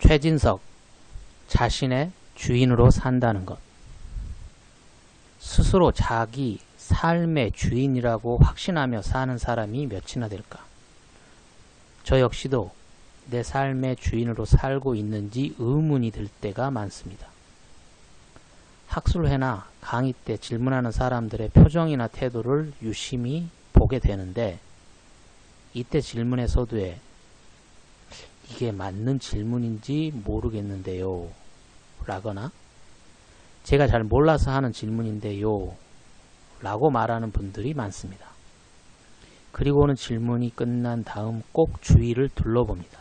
최진석 자신의 주인으로 산다는 것. 스스로 자기 삶의 주인이라고 확신하며 사는 사람이 몇이나 될까? 저 역시도 내 삶의 주인으로 살고 있는지 의문이 들 때가 많습니다. 학술회나 강의 때 질문하는 사람들의 표정이나 태도를 유심히 보게 되는데 이때 질문의 서두에 이게 맞는 질문인지 모르겠는데요. 라거나 제가 잘 몰라서 하는 질문인데요. 라고 말하는 분들이 많습니다. 그리고는 질문이 끝난 다음 꼭 주위를 둘러봅니다.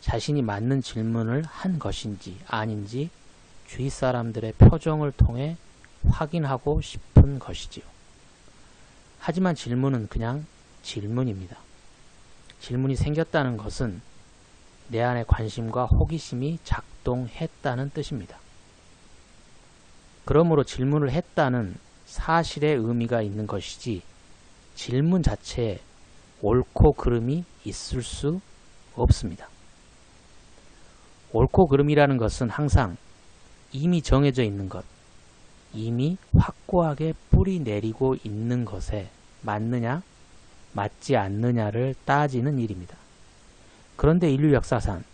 자신이 맞는 질문을 한 것인지 아닌지 주위 사람들의 표정을 통해 확인하고 싶은 것이지요. 하지만 질문은 그냥 질문입니다. 질문이 생겼다는 것은 내 안에 관심과 호기심이 작동했다는 뜻입니다. 그러므로 질문을 했다는 사실의 의미가 있는 것이지 질문 자체에 옳고 그름이 있을 수 없습니다. 옳고 그름이라는 것은 항상 이미 정해져 있는 것, 이미 확고하게 뿌리 내리고 있는 것에 맞느냐, 맞지 않느냐를 따지는 일입니다. 그런데 인류 역사상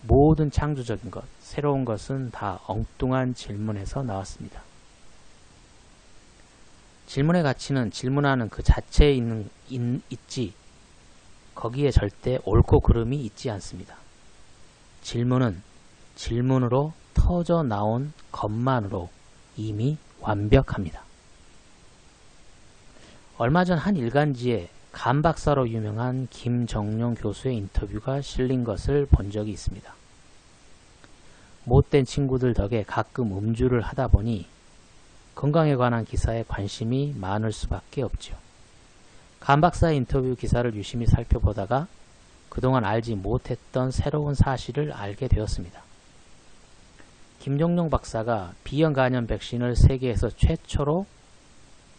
모든 창조적인 것, 새로운 것은 다 엉뚱한 질문에서 나왔습니다. 질문의 가치는 질문하는 그 자체에 있는, 있, 있지, 거기에 절대 옳고 그름이 있지 않습니다. 질문은 질문으로 터져 나온 것만으로 이미 완벽합니다. 얼마 전 한 일간지에 감박사로 유명한 김정용 교수의 인터뷰가 실린 것을 본 적이 있습니다. 못된 친구들 덕에 가끔 음주를 하다 보니 건강에 관한 기사에 관심이 많을 수밖에 없지요. 감박사의 인터뷰 기사를 유심히 살펴보다가 그동안 알지 못했던 새로운 사실을 알게 되었습니다. 김종용 박사가 비형 간염 백신을 세계에서 최초로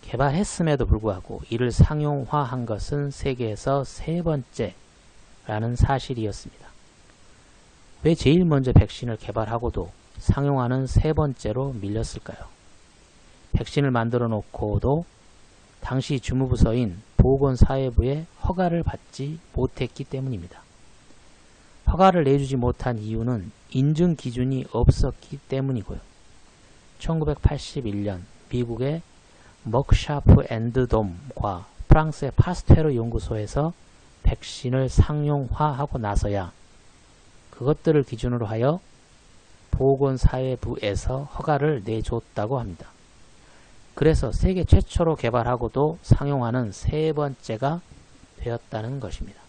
개발했음에도 불구하고 이를 상용화한 것은 세계에서 세 번째라는 사실이었습니다. 왜 제일 먼저 백신을 개발하고도 상용화는 세 번째로 밀렸을까요? 백신을 만들어 놓고도 당시 주무부서인 보건사회부의 허가를 받지 못했기 때문입니다. 허가를 내주지 못한 이유는 인증 기준이 없었기 때문이고요. 1981년 미국의 먹샤프 앤드돔과 프랑스의 파스테르 연구소에서 백신을 상용화하고 나서야 그것들을 기준으로 하여 보건사회부에서 허가를 내줬다고 합니다. 그래서 세계 최초로 개발하고도 상용화는 세 번째가 되었다는 것입니다.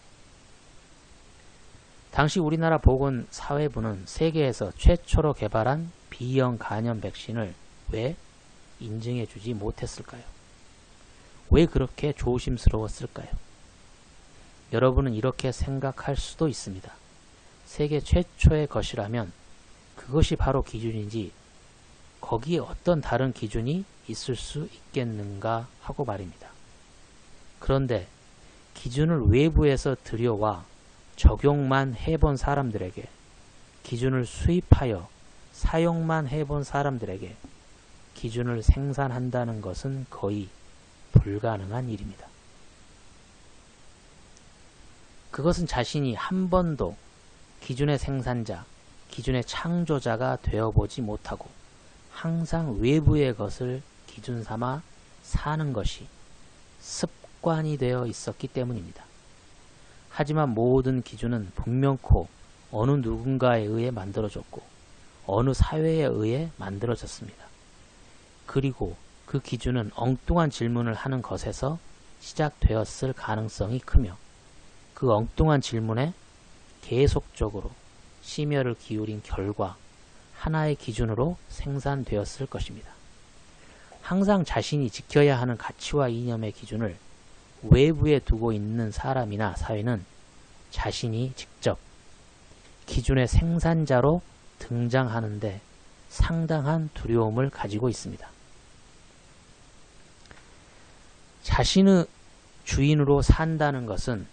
당시 우리나라 보건사회부는 세계에서 최초로 개발한 B형 간염 백신을 왜 인증해 주지 못했을까요? 왜 그렇게 조심스러웠을까요? 여러분은 이렇게 생각할 수도 있습니다. 세계 최초의 것이라면 그것이 바로 기준인지 거기에 어떤 다른 기준이 있을 수 있겠는가 하고 말입니다. 그런데 기준을 외부에서 들여와 적용만 해본 사람들에게 기준을 수입하여 사용만 해본 사람들에게 기준을 생산한다는 것은 거의 불가능한 일입니다. 그것은 자신이 한 번도 기준의 생산자, 기준의 창조자가 되어보지 못하고 항상 외부의 것을 기준 삼아 사는 것이 습관이 되어 있었기 때문입니다. 하지만 모든 기준은 분명코 어느 누군가에 의해 만들어졌고 어느 사회에 의해 만들어졌습니다. 그리고 그 기준은 엉뚱한 질문을 하는 것에서 시작되었을 가능성이 크며 그 엉뚱한 질문에 계속적으로 심혈을 기울인 결과 하나의 기준으로 생산되었을 것입니다. 항상 자신이 지켜야 하는 가치와 이념의 기준을 외부에 두고 있는 사람이나 사회는 자신이 직접 기준의 생산자로 등장하는데 상당한 두려움을 가지고 있습니다. 자신의 주인으로 산다는 것은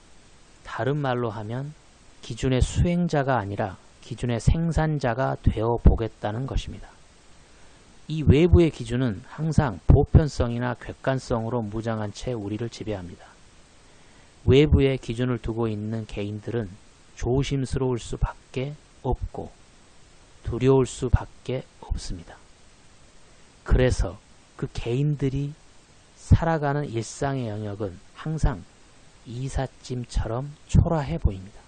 다른 말로 하면 기준의 수행자가 아니라 기준의 생산자가 되어 보겠다는 것입니다. 이 외부의 기준은 항상 보편성이나 객관성으로 무장한 채 우리를 지배합니다. 외부의 기준을 두고 있는 개인들은 조심스러울 수밖에 없고 두려울 수밖에 없습니다. 그래서 그 개인들이 살아가는 일상의 영역은 항상 이삿짐처럼 초라해 보입니다.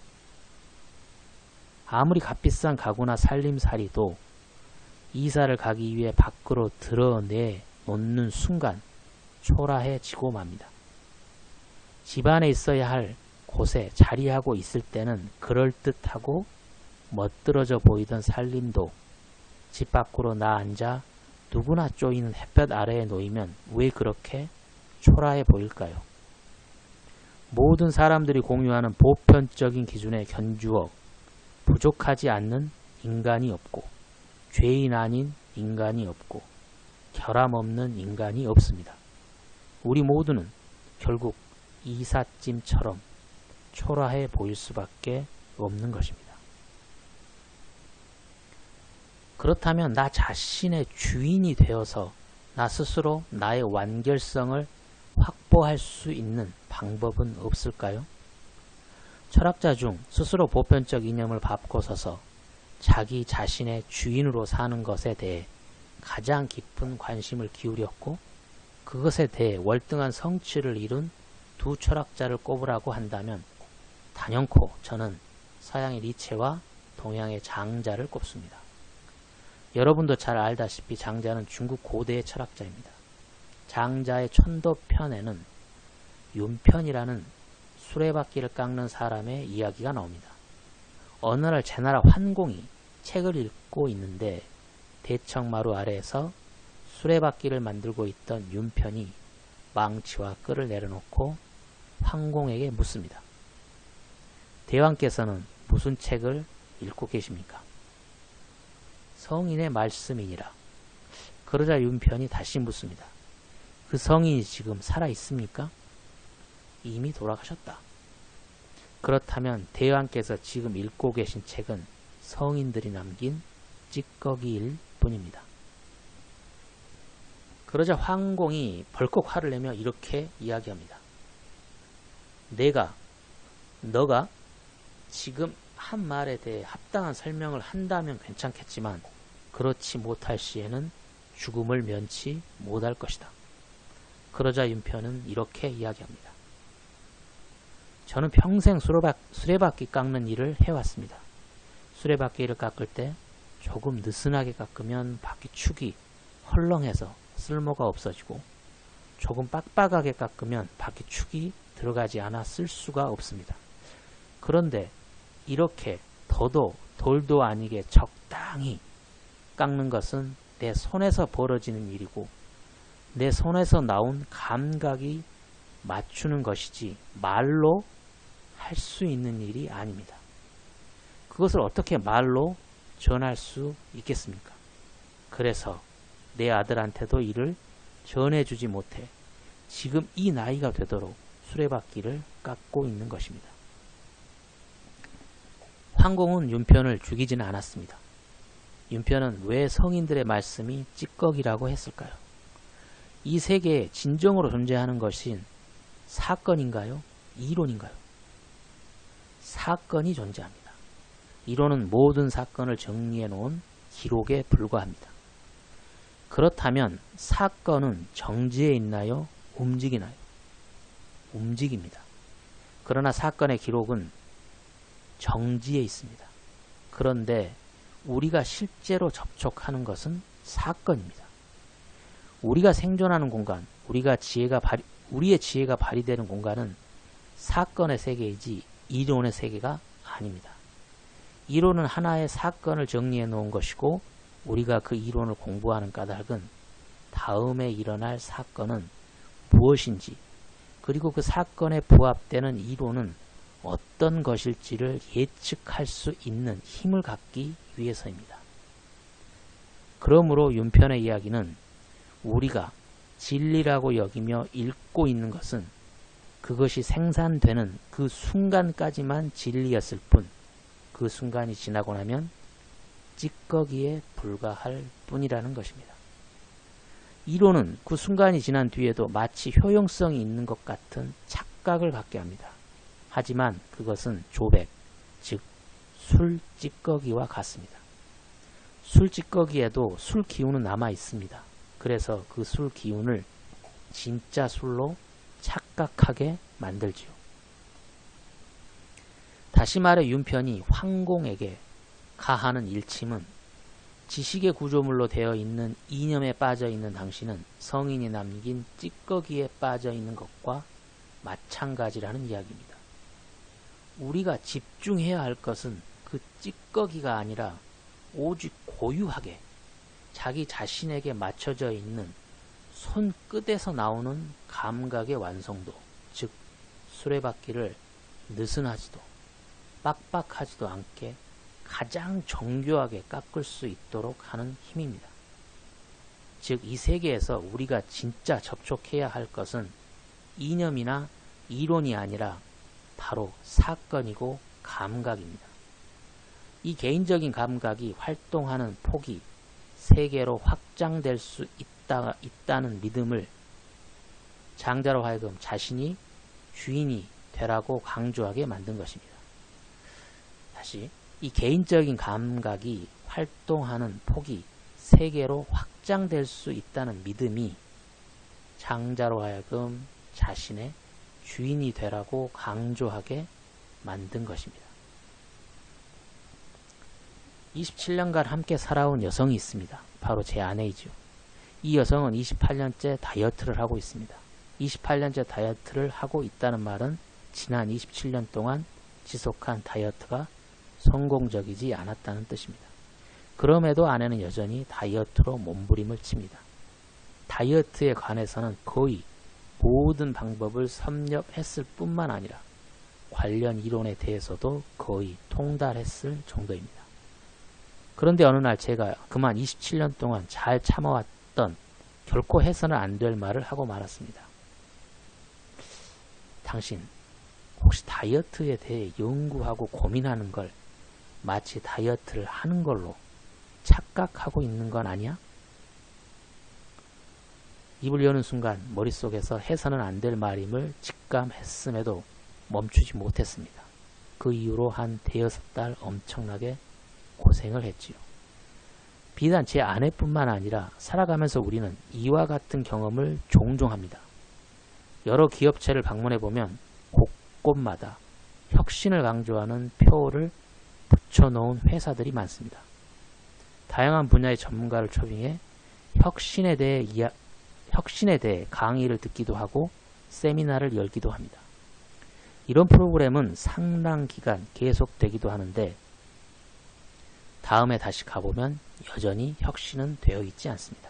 아무리 값비싼 가구나 살림살이도 이사를 가기 위해 밖으로 드러내 놓는 순간 초라해지고 맙니다. 집 안에 있어야 할 곳에 자리하고 있을 때는 그럴듯하고 멋들어져 보이던 살림도 집 밖으로 나앉아 누구나 쪼이는 햇볕 아래에 놓이면 왜 그렇게 초라해 보일까요? 모든 사람들이 공유하는 보편적인 기준에 견주어 부족하지 않는 인간이 없고 죄인 아닌 인간이 없고 결함 없는 인간이 없습니다. 우리 모두는 결국 이삿짐처럼 초라해 보일 수밖에 없는 것입니다. 그렇다면 나 자신의 주인이 되어서 나 스스로 나의 완결성을 확보할 수 있는 방법은 없을까요? 철학자 중 스스로 보편적 이념을 밟고 서서 자기 자신의 주인으로 사는 것에 대해 가장 깊은 관심을 기울였고 그것에 대해 월등한 성취를 이룬 두 철학자를 꼽으라고 한다면 단연코 저는 서양의 니체와 동양의 장자를 꼽습니다. 여러분도 잘 알다시피 장자는 중국 고대의 철학자입니다. 장자의 천도편에는 윤편이라는 수레바퀴를 깎는 사람의 이야기가 나옵니다. 어느 날 제나라 환공이 책을 읽고 있는데 대청마루 아래에서 수레바퀴를 만들고 있던 윤편이 망치와 끌을 내려놓고 황공에게 묻습니다. 대왕께서는 무슨 책을 읽고 계십니까? 성인의 말씀이니라. 그러자 윤편이 다시 묻습니다. 그 성인이 지금 살아 있습니까? 이미 돌아가셨다. 그렇다면 대왕께서 지금 읽고 계신 책은 성인들이 남긴 찌꺼기일 뿐입니다. 그러자 황공이 벌컥 화를 내며 이렇게 이야기합니다. 내가, 너가 지금 한 말에 대해 합당한 설명을 한다면 괜찮겠지만 그렇지 못할 시에는 죽음을 면치 못할 것이다. 그러자 윤표는 이렇게 이야기합니다. 저는 평생 수레바, 수레바퀴 깎는 일을 해왔습니다. 수레바퀴를 깎을 때 조금 느슨하게 깎으면 바퀴 축이 헐렁해서 쓸모가 없어지고 조금 빡빡하게 깎으면 바퀴 축이 들어가지 않아 쓸 수가 없습니다. 그런데 이렇게 더도 돌도 아니게 적당히 깎는 것은 내 손에서 벌어지는 일이고 내 손에서 나온 감각이 맞추는 것이지 말로 할 수 있는 일이 아닙니다. 그것을 어떻게 말로 전할 수 있겠습니까? 그래서 내 아들한테도 이를 전해주지 못해 지금 이 나이가 되도록 수레바퀴를 깎고 있는 것입니다. 황공은 윤편을 죽이지는 않았습니다. 윤편은 왜 성인들의 말씀이 찌꺼기라고 했을까요? 이 세계에 진정으로 존재하는 것인 사건인가요? 이론인가요? 사건이 존재합니다. 이론은 모든 사건을 정리해 놓은 기록에 불과합니다. 그렇다면 사건은 정지해 있나요? 움직이나요? 움직입니다. 그러나 사건의 기록은 정지해 있습니다. 그런데 우리가 실제로 접촉하는 것은 사건입니다. 우리가 생존하는 공간, 우리가 지혜가 발휘, 우리의 지혜가 발휘되는 공간은 사건의 세계이지 이론의 세계가 아닙니다. 이론은 하나의 사건을 정리해 놓은 것이고 우리가 그 이론을 공부하는 까닭은 다음에 일어날 사건은 무엇인지 그리고 그 사건에 부합되는 이론은 어떤 것일지를 예측할 수 있는 힘을 갖기 위해서입니다. 그러므로 윤편의 이야기는 우리가 진리라고 여기며 읽고 있는 것은 그것이 생산되는 그 순간까지만 진리였을 뿐 그 순간이 지나고 나면 찌꺼기에 불과할 뿐이라는 것입니다. 이론은 그 순간이 지난 뒤에도 마치 효용성이 있는 것 같은 착각을 갖게 합니다. 하지만 그것은 조백, 즉, 술 찌꺼기와 같습니다. 술 찌꺼기에도 술 기운은 남아 있습니다. 그래서 그 술 기운을 진짜 술로 착각하게 만들지요. 다시 말해 윤편이 황공에게 가하는 일침은 지식의 구조물로 되어 있는 이념에 빠져 있는 당신은 성인이 남긴 찌꺼기에 빠져 있는 것과 마찬가지라는 이야기입니다. 우리가 집중해야 할 것은 그 찌꺼기가 아니라 오직 고유하게 자기 자신에게 맞춰져 있는 손끝에서 나오는 감각의 완성도, 즉 수레바퀴를 느슨하지도 빡빡하지도 않게 가장 정교하게 깎을 수 있도록 하는 힘입니다. 즉, 이 세계에서 우리가 진짜 접촉해야 할 것은 이념이나 이론이 아니라 바로 사건이고 감각입니다. 이 개인적인 감각이 활동하는 폭이 세계로 확장될 수 있다, 있다는 믿음을 장자로 하여금 자신이 주인이 되라고 강조하게 만든 것입니다. 다시 이 개인적인 감각이 활동하는 폭이 세계로 확장될 수 있다는 믿음이 장자로 하여금 자신의 주인이 되라고 강조하게 만든 것입니다. 27년간 함께 살아온 여성이 있습니다. 바로 제 아내이죠. 이 여성은 28년째 다이어트를 하고 있습니다. 28년째 다이어트를 하고 있다는 말은 지난 27년 동안 지속한 다이어트가 성공적이지 않았다는 뜻입니다. 그럼에도 아내는 여전히 다이어트로 몸부림을 칩니다. 다이어트에 관해서는 거의 모든 방법을 섭렵했을 뿐만 아니라 관련 이론에 대해서도 거의 통달했을 정도입니다. 그런데 어느 날 제가 그만 27년 동안 잘 참아왔던 결코 해서는 안 될 말을 하고 말았습니다. 당신 혹시 다이어트에 대해 연구하고 고민하는 걸 마치 다이어트를 하는 걸로 착각하고 있는 건 아니야? 입을 여는 순간 머릿속에서 해서는 안 될 말임을 직감했음에도 멈추지 못했습니다. 그 이후로 한 대여섯 달 엄청나게 고생을 했지요. 비단 제 아내뿐만 아니라 살아가면서 우리는 이와 같은 경험을 종종 합니다. 여러 기업체를 방문해 보면 곳곳마다 혁신을 강조하는 표를 붙여놓은 회사들이 많습니다. 다양한 분야의 전문가를 초빙해 혁신에 대해 이야, 혁신에 대해 강의를 듣기도 하고 세미나를 열기도 합니다. 이런 프로그램은 상당 기간 계속되기도 하는데 다음에 다시 가보면 여전히 혁신은 되어 있지 않습니다.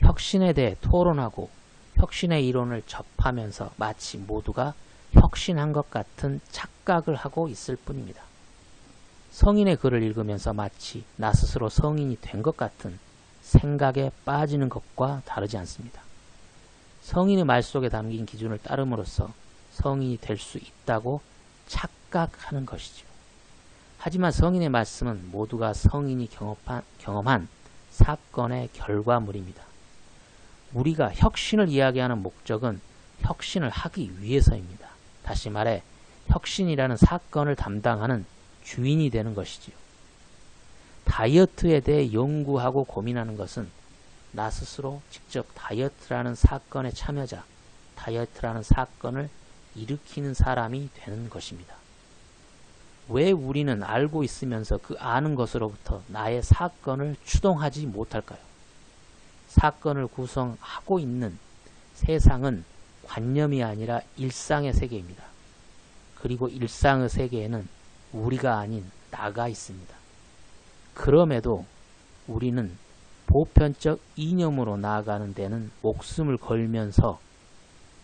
혁신에 대해 토론하고 혁신의 이론을 접하면서 마치 모두가 혁신한 것 같은 착각을 하고 있을 뿐입니다. 성인의 글을 읽으면서 마치 나 스스로 성인이 된 것 같은 생각에 빠지는 것과 다르지 않습니다. 성인의 말 속에 담긴 기준을 따름으로써 성인이 될 수 있다고 착각하는 것이죠. 하지만 성인의 말씀은 모두가 성인이 경험한, 경험한 사건의 결과물입니다. 우리가 혁신을 이야기하는 목적은 혁신을 하기 위해서입니다. 다시 말해 혁신이라는 사건을 담당하는 주인이 되는 것이지요. 다이어트에 대해 연구하고 고민하는 것은 나 스스로 직접 다이어트라는 사건의 참여자, 다이어트라는 사건을 일으키는 사람이 되는 것입니다. 왜 우리는 알고 있으면서 그 아는 것으로부터 나의 사건을 추동하지 못할까요? 사건을 구성하고 있는 세상은 관념이 아니라 일상의 세계입니다. 그리고 일상의 세계에는 우리가 아닌 나가 있습니다. 그럼에도 우리는 보편적 이념으로 나아가는 데는 목숨을 걸면서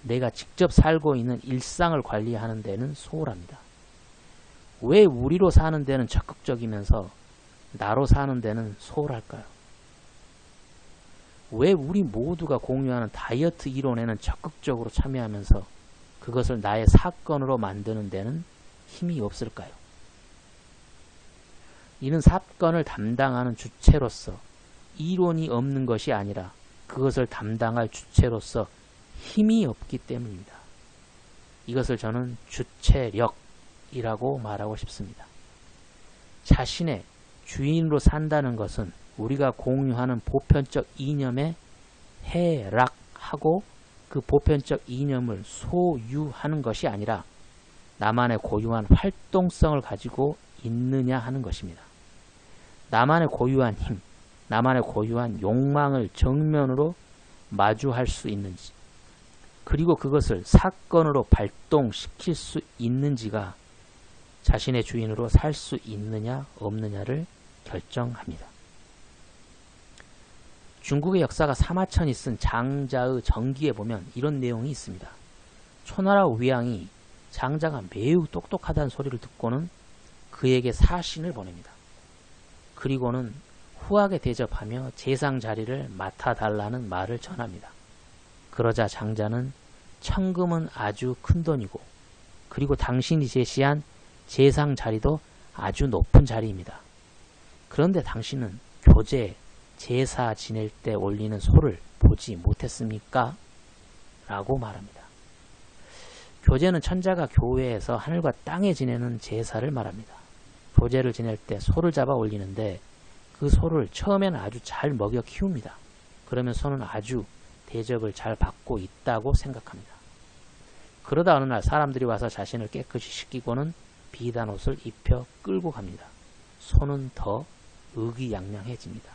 내가 직접 살고 있는 일상을 관리하는 데는 소홀합니다. 왜 우리로 사는 데는 적극적이면서 나로 사는 데는 소홀할까요? 왜 우리 모두가 공유하는 다이어트 이론에는 적극적으로 참여하면서 그것을 나의 사건으로 만드는 데는 힘이 없을까요? 이는 사건을 담당하는 주체로서 이론이 없는 것이 아니라 그것을 담당할 주체로서 힘이 없기 때문입니다. 이것을 저는 주체력 이라고 말하고 싶습니다. 자신의 주인으로 산다는 것은 우리가 공유하는 보편적 이념에 해락하고 그 보편적 이념을 소유하는 것이 아니라 나만의 고유한 활동성을 가지고 있느냐 하는 것입니다. 나만의 고유한 힘, 나만의 고유한 욕망을 정면으로 마주할 수 있는지, 그리고 그것을 사건으로 발동시킬 수 있는지가 자신의 주인으로 살 수 있느냐 없느냐를 결정합니다. 중국의 역사가 사마천이 쓴 장자의 정기에 보면 이런 내용이 있습니다. 초나라 위왕이 장자가 매우 똑똑하다는 소리를 듣고는 그에게 사신을 보냅니다. 그리고는 후하게 대접하며 재상 자리를 맡아달라는 말을 전합니다. 그러자 장자는 천금은 아주 큰 돈이고 그리고 당신이 제시한 재상 자리도 아주 높은 자리입니다. 그런데 당신은 교제, 제사 지낼 때 올리는 소를 보지 못했습니까? 라고 말합니다. 교제는 천자가 교회에서 하늘과 땅에 지내는 제사를 말합니다. 교제를 지낼 때 소를 잡아 올리는데 그 소를 처음에는 아주 잘 먹여 키웁니다. 그러면 소는 아주 대접을 잘 받고 있다고 생각합니다. 그러다 어느 날 사람들이 와서 자신을 깨끗이 씻기고는 비단 옷을 입혀 끌고 갑니다. 소는 더 의기양양해집니다.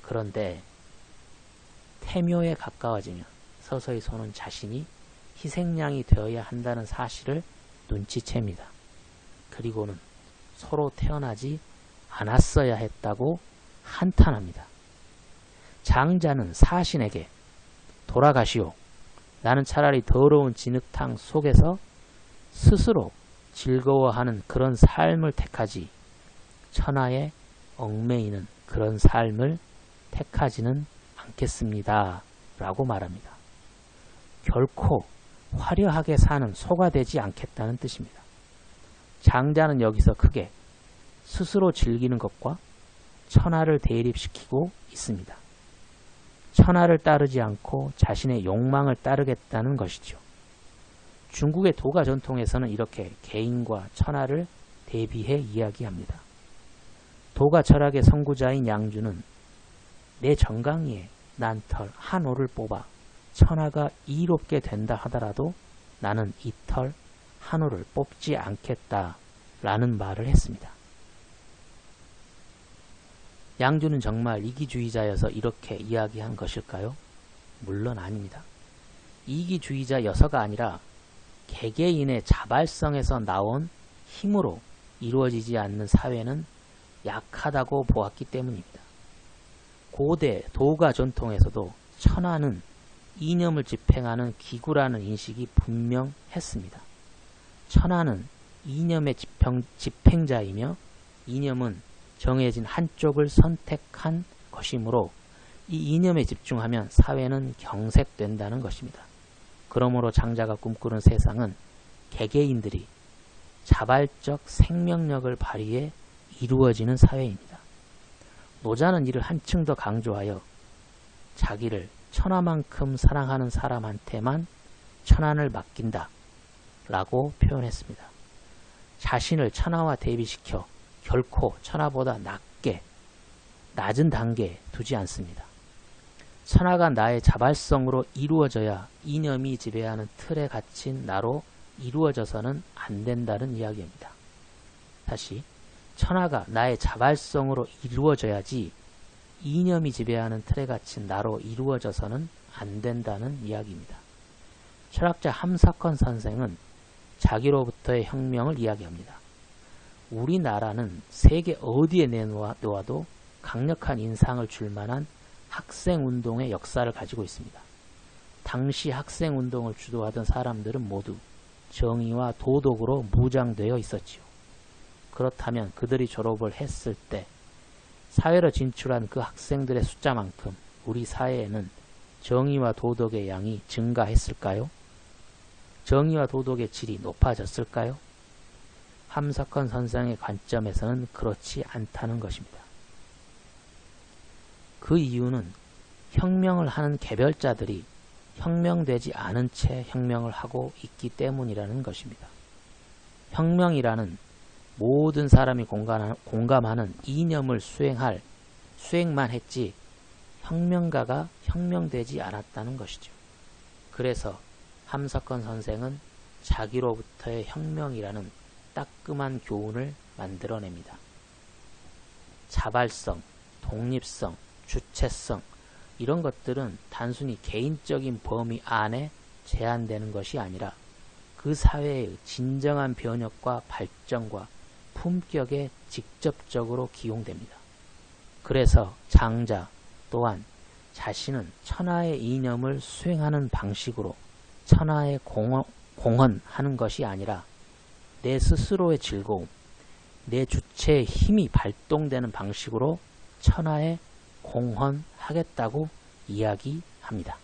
그런데 태묘에 가까워지면 서서히 소는 자신이 희생양이 되어야 한다는 사실을 눈치챕니다. 그리고는 서로 태어나지 않았어야 했다고 한탄합니다. 장자는 사신에게 돌아가시오. 나는 차라리 더러운 진흙탕 속에서 스스로 즐거워하는 그런 삶을 택하지 천하에 얽매이는 그런 삶을 택하지는 않겠습니다. 라고 말합니다. 결코 화려하게 사는 소가 되지 않겠다는 뜻입니다. 장자는 여기서 크게 스스로 즐기는 것과 천하를 대립시키고 있습니다. 천하를 따르지 않고 자신의 욕망을 따르겠다는 것이죠. 중국의 도가 전통에서는 이렇게 개인과 천하를 대비해 이야기합니다. 도가 철학의 선구자인 양주는 내 정강이에 난털 한 올을 뽑아 천하가 이롭게 된다 하더라도 나는 이 털 한 올을 뽑지 않겠다 라는 말을 했습니다. 양주는 정말 이기주의자여서 이렇게 이야기한 것일까요? 물론 아닙니다. 이기주의자여서가 아니라 개개인의 자발성에서 나온 힘으로 이루어지지 않는 사회는 약하다고 보았기 때문입니다. 고대 도가 전통에서도 천하는 이념을 집행하는 기구라는 인식이 분명했습니다. 천하는 이념의 집행, 집행자이며 이념은 정해진 한쪽을 선택한 것이므로 이 이념에 집중하면 사회는 경색된다는 것입니다. 그러므로 장자가 꿈꾸는 세상은 개개인들이 자발적 생명력을 발휘해 이루어지는 사회입니다. 노자는 이를 한층 더 강조하여 자기를 천하만큼 사랑하는 사람한테만 천안을 맡긴다 라고 표현했습니다. 자신을 천하와 대비시켜 결코 천하보다 낮게 낮은 단계에 두지 않습니다. 천하가 나의 자발성으로 이루어져야 이념이 지배하는 틀에 갇힌 나로 이루어져서는 안 된다는 이야기입니다. 다시 천하가 나의 자발성으로 이루어져야지 이념이 지배하는 틀에 갇힌 나로 이루어져서는 안 된다는 이야기입니다. 철학자 함사컨 선생은 자기로부터의 혁명을 이야기합니다. 우리나라는 세계 어디에 내놓아도 강력한 인상을 줄 만한 학생운동의 역사를 가지고 있습니다. 당시 학생운동을 주도하던 사람들은 모두 정의와 도덕으로 무장되어 있었지요. 그렇다면 그들이 졸업을 했을 때 사회로 진출한 그 학생들의 숫자만큼 우리 사회에는 정의와 도덕의 양이 증가했을까요? 정의와 도덕의 질이 높아졌을까요? 함석헌 선생의 관점에서는 그렇지 않다는 것입니다. 그 이유는 혁명을 하는 개별자들이 혁명되지 않은 채 혁명을 하고 있기 때문이라는 것입니다. 혁명이라는 모든 사람이 공감하는, 이념을 수행할 수행만 했지 혁명가가 혁명되지 않았다는 것이죠. 그래서 함석헌 선생은 자기로부터의 혁명이라는 따끔한 교훈을 만들어냅니다. 자발성, 독립성, 주체성 이런 것들은 단순히 개인적인 범위 안에 제한되는 것이 아니라 그 사회의 진정한 변혁과 발전과 품격에 직접적으로 기용됩니다. 그래서 장자 또한 자신은 천하의 이념을 수행하는 방식으로 천하에 공헌, 공헌하는 것이 아니라 내 스스로의 즐거움, 내 주체의 힘이 발동되는 방식으로 천하에 공헌하겠다고 이야기합니다.